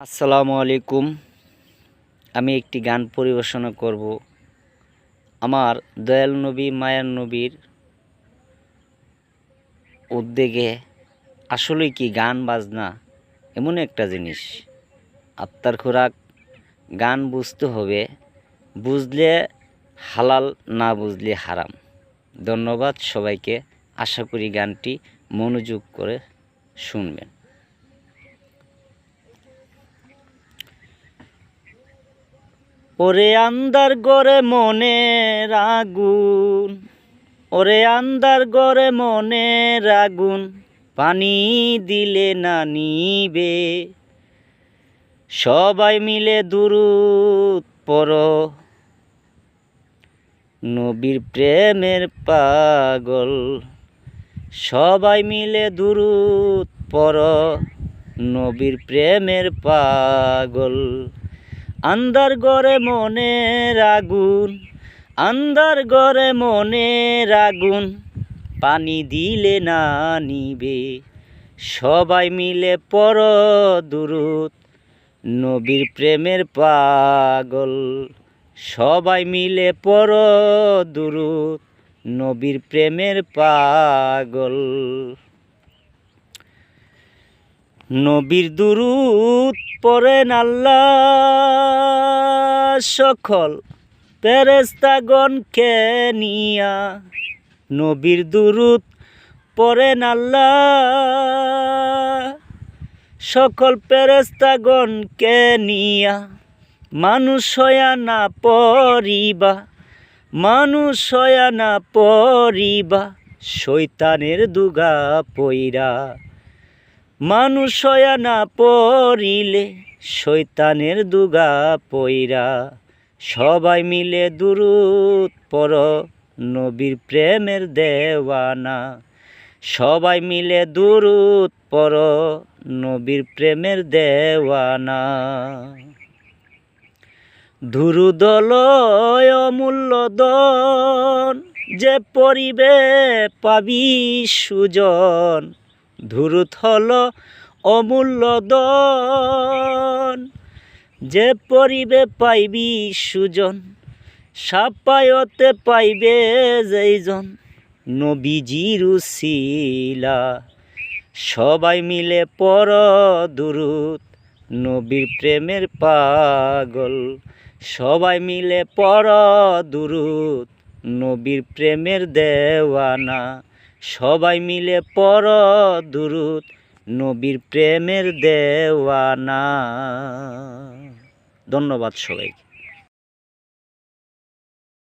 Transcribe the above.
আসসালামু আলাইকুম। আমি একটি গান পরিবেশনা করব। আমার দয়াল নবী, মায়ার নবীর উদ্যোগে আসলে কি গান, বাজনা এমন একটা জিনিস। আত্মার খোরাক, গান বুঝতে হবে। বুঝলে হালাল, না বুঝলে হারাম। ধন্যবাদ সবাইকে। আশা করি গানটি মনোযোগ করে শুনবেন। ওরে আন্দার গড়ে মনের আগুন, ওরে আন্দার গড়ে মনের আগুন, পানি দিলে না নিবে। সবাই মিলে দুরুত পর নবীর প্রেমের পাগল, সবাই মিলে দুরুত পর নবীর প্রেমের পাগল আন্দার গড়ে মনে আগুন আন্দার গড়ে মনে আগুন। পানি দিলে না নিবে, সবাই মিলে পর দুরুত নবীর প্রেমের পাগল, সবাই মিলে পর দুরুত নবীর প্রেমের পাগল। নবীর দুরুত পড়েন আল্লাহ সকল পেরেস্তাগণকে নিয়া নবীর দুরুত পড়েন আল্লাহ সকল পেরেস্তাগণকে নিয়া মানুষ হয়া না পরিবা মানুষ হয়া না পরিবা শৈতানের দুগা পইরা। মানুষ হয়া না পড়িলে শৈতানের দুগা পইরা। সবাই মিলে দুরুত পর নবীর প্রেমের দেওয়ানা। সবাই মিলে দুরুত পর নবীর প্রেমের দেওয়ানা। ধুরুদলয় অমূল্য দন, যে পরিবে পাবি সুজন। ধুরুত হল অমূল্য দন। যে পরিবে পাইবি সুজন, সাপায়তে পাইবে যেইজন নবীজির উসিলা, সবাই মিলে পর দুরুত। নবীর প্রেমের পাগল, সবাই মিলে পর দুরুত। নবীর প্রেমের দেওয়ানা সবাই মিলে পর দুরুত নবীর প্রেমের দেওয়ানা। ধন্যবাদ সবাইকে।